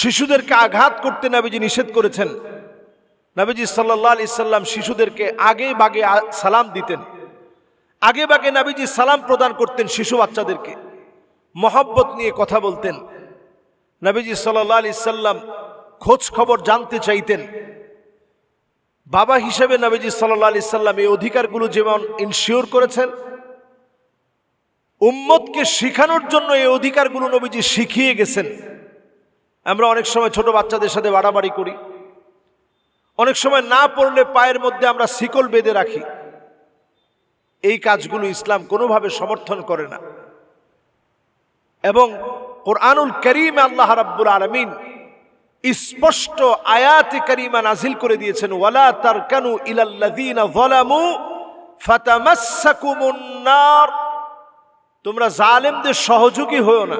শিশুদেরকে আঘাত করতে নাবিজি নিষেধ করেছেন। নাবিজি সাল্লাহ আলি সাল্লাম শিশুদেরকে আগে বাগে সালাম দিতেন। আগে বাগে নাবিজি সালাম প্রদান করতেন শিশু বাচ্চাদেরকে। মহব্বত নিয়ে কথা বলতেন। নাবিজি সাল্লাহ আলি সাল্লাম খোঁজ খবর জানতে চাইতেন। বাবা হিসেবে নবীজি সাল্লাহ আলি সাল্লাম এই অধিকারগুলো যেমন ইনশিওর করেছেন, উম্মতকে শিখানোর জন্য এই অধিকারগুলো নবীজি শিখিয়ে গেছেন। আমরা অনেক সময় ছোট বাচ্চাদের সাথে বাড়াবাড়ি করি। অনেক সময় না পড়লে পায়ের মধ্যে আমরা শিকল বেঁধে রাখি। এই কাজগুলো ইসলাম কোনোভাবে সমর্থন করে না। এবং কোরআনুল করিম আল্লাহ রাব্বুল আলমিন স্পষ্ট আয়াতে করিমা নাজিল করে দিয়েছেন, ওয়ালা তারকানু ইলাল্লাযীনা যালামু ফাতামাসসাকুমুন নার। তোমরা জালেমদের সহযোগী হও না।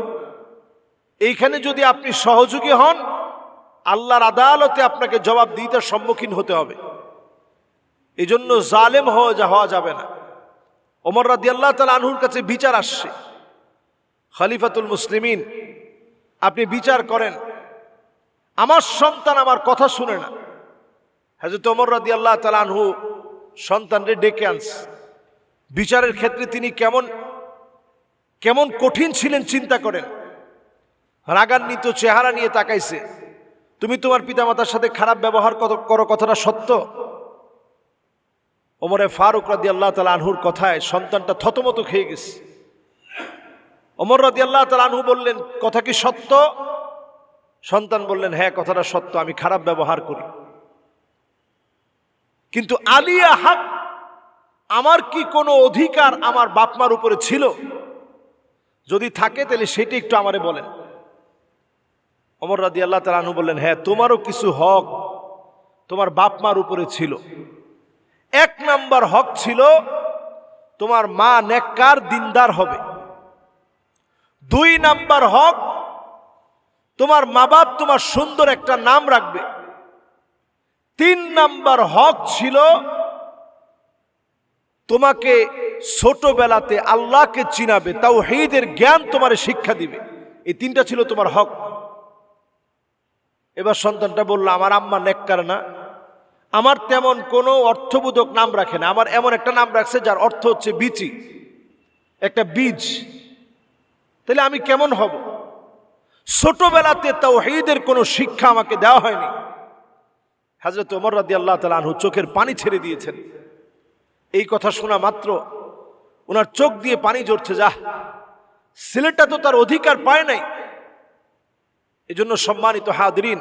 এইখানে যদি আপনি সহযোগী হন, আল্লাহর আদালতে আপনাকে জবাব দিতে সম্মুখীন হতে হবে। এই জন্য জালেম হওয়া হওয়া যাবে না। ওমর রাদি আল্লাহ তালা আনহুর কাছে বিচার আসছে। খালিফাতুল মুসলিমিন, আপনি বিচার করেন। আমার সন্তান আমার কথা শুনে না। হাজরত ওমর রাদি আল্লাহ তালা আনহু সন্তানরে ডেকে আনছে। বিচারের ক্ষেত্রে তিনি কেমন কেমন কঠিন ছিলেন চিন্তা করেন। রাগান্বিত চেহারা নিয়ে তাকাইছে। তুমি তোমার পিতামাতার সাথে খারাপ ব্যবহার কত করো কথাটা সত্য? ওমরে ফারুক রাদি আল্লাহ তালা আনহুর কথায় সন্তানটা থতমত খেয়ে গেছে। ওমর রাদি আল্লাহ তালা আনহু বললেন, কথা কি সত্য? সন্তান বললেন হ্যাঁ কথাটা সত্য, আমি খারাপ ব্যবহার করি। কিন্তু আলিয়া হাক, আমার কি কোনো অধিকার আমার বাপমার উপরে ছিল? যদি থাকে, তাহলে সেটি একটু আমারে বলেন। অমর রাদি আল্লাহ তালু বললেন হ্যাঁ তোমারও কিছু হক তোমার বাপ মার উপরে ছিল। এক নাম্বার হক ছিল তোমার মা নেককার দিনদার হবে। দুই নাম্বার হক তোমার মা বাপ তোমার সুন্দর একটা নাম রাখবে। তিন নাম্বার হক ছিল তোমাকে ছোটবেলাতে আল্লাহকে চিনাবে তাও হেদের জ্ঞান তোমার শিক্ষা দিবে। এই তিনটা ছিল তোমার হক। এবার সন্তানটা বলল, আমার আম্মা নেককার না। আমার তেমন কোনো অর্থবোধক নাম রাখে না। আমার এমন একটা নাম রাখছে যার অর্থ হচ্ছে বিচি, একটা বীজ। তাহলে আমি কেমন হব? ছোটবেলাতে তাও হেদের কোনো শিক্ষা আমাকে দেওয়া হয়নি। হাজরত ওমর রাদি আল্লাহ তালা আনহু চোখের পানি ছেড়ে দিয়েছেন। এই কথা শোনা মাত্র ওনার চোখ দিয়ে পানি ঝরছে যা ছেলেটা তো তার অধিকার পায় নাই। এজন্য সম্মানিত হাদরিন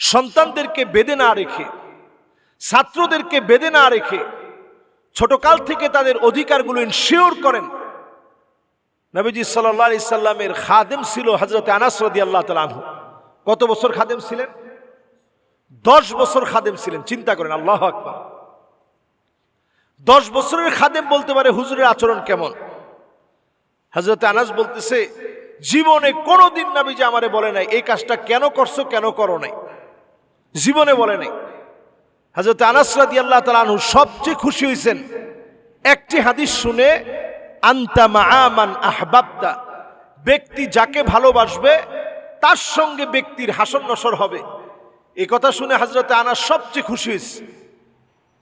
সন্তানদেরকে বেঁধে না রেখে, ছাত্রদেরকে বেঁধে না রেখে, ছোটকাল থেকে তাদের অধিকারগুলো ইনশিওর করেন। নবীজি সাল্লাহ আলি সাল্লামের খাদেম ছিল হজরত আনাস রদি আল্লাহ তালু কত বছর খাদেম ছিলেন? দশ বছর খাদেম ছিলেন, চিন্তা করেন, আল্লাহ আকবার। দশ বছরের খাদেম বলতে পারে হুজুরের আচরণ কেমন? হজরত আনাস বলতেছে জীবনে কোনো দিন নাবি যে আমারে বলে নাই, এই কাজটা কেন করছ, কেন করো নাই? জীবনে বলে নাই। হজরত আনাস রাদি আল্লাহ তালু সবচেয়ে খুশি হয়েছেন একটি হাদিস শুনে, আন্তা মা আহবাবতা। ব্যক্তি যাকে ভালোবাসবে, তার সঙ্গে ব্যক্তির হাসন নসর হবে। এই কথা শুনে হাজরতে আনাস সবচেয়ে খুশি হয়েছে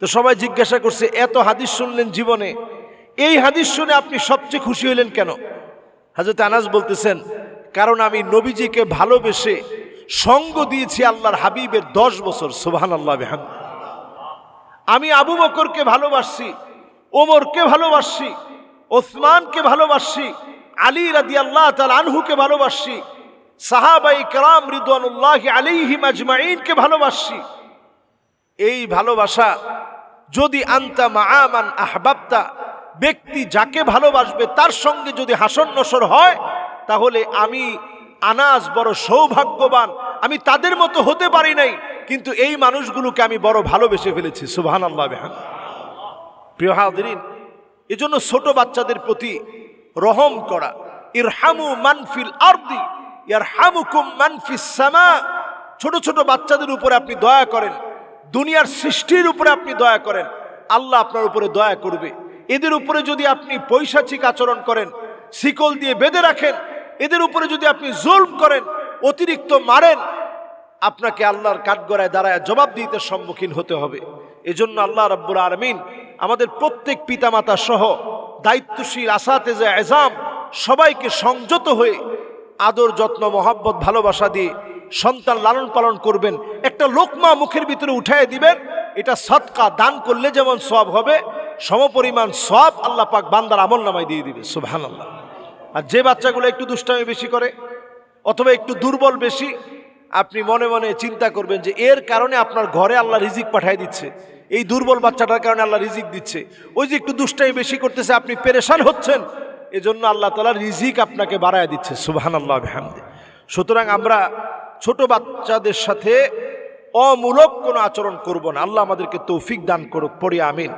তো সবাই জিজ্ঞাসা করছে, এত হাদিস শুনলেন জীবনে? এই হাদিস শুনে আপনি সবচেয়ে খুশি হইলেন কেন? হাজরত আনাস বলতেছেন, কারণ আমি নবীজিকে ভালোবেসে সঙ্গ দিয়েছি আল্লাহর হাবিবের দশ বছর সুবাহান আল্লাহ বেহান আমি আবু বকরকে ভালোবাসছি, ওমরকে ভালোবাসছি, ওসমানকে ভালোবাসছি, আলী রাদি আল্লাহ তাল আনহুকে ভালোবাসছি সাহাবাই কালাম রিদওয়ানুল্লাহ আলিহিম আজমাইনকে ভালোবাসছি। এই ভালোবাসা যদি আন্তা মাআমান আহবাবতা ব্যক্তি যাকে ভালোবাসবে তার সঙ্গে যদি হাসন নসর হয়, তাহলে আমি আনাজ বড় সৌভাগ্যবান। আমি তাদের মতো হতে পারি নাই, কিন্তু এই মানুষগুলোকে আমি বড় ভালোবেসে ফেলেছি। সুবহান আল্লাহ বেহান প্রিয় হাদিন এজন্য ছোট বাচ্চাদের প্রতি রহম করা। ইরহামু মানফিল আরদি, ইয়ারহামুকুম মানফিস সামা। ছোট ছোট বাচ্চাদের উপরে আপনি দয়া করেন। দুনিয়ার সৃষ্টির উপরে আপনি দয়া করেন। আল্লাহ আপনার উপরে দয়া করবে। এদের উপরে যদি আপনি পৈশাচিক আচরণ করেন, শিকল দিয়ে বেঁধে রাখেন, এদের উপরে যদি আপনি জুলম করেন, অতিরিক্ত মারেন, আপনাকে আল্লাহর কাঠগড়ায় দাঁড়ায় জবাব দিতে সম্মুখীন হতে হবে। এজন্য আল্লাহ রাব্বুল আরমিন আমাদের প্রত্যেক পিতামাতা সহ দায়িত্বশীল, আসাতে যে এজাম, সবাইকে সংযত হয়ে আদর যত্ন, মহাব্বত, ভালোবাসা দিয়ে সন্তান লালন পালন করবেন। একটা লোকমা মুখের ভিতরে উঠায় দিবেন, এটা সৎকা, দান করলে যেমন সব হবে সমপরিমাণ সব আল্লাহ পাক বান্দার আমল নামায় দিয়ে দিবে সুবহান আল্লাহ আর যে বাচ্চাগুলো একটু দুষ্টামি বেশি করে, অথবা একটু দুর্বল বেশি, আপনি মনে মনে চিন্তা করবেন যে এর কারণে আপনার ঘরে আল্লাহ রিজিক পাঠিয়ে দিচ্ছে, এই দুর্বল বাচ্চাটার কারণে আল্লাহ রিজিক দিচ্ছে, ওই যে একটু দুষ্টামি বেশি করতেছে, আপনি পেরেশান হচ্ছেন, এজন্য আল্লাহ তালা রিজিক আপনাকে বাড়ায় দিচ্ছে সুবহান আল্লাহ হামদে সুতরাং আমরা ছোট বাচ্চাদের সাথে অমূলক কোনো আচরণ করব না, আল্লাহ আমাদেরকে তৌফিক দান করুক, পড়ি, আমিন।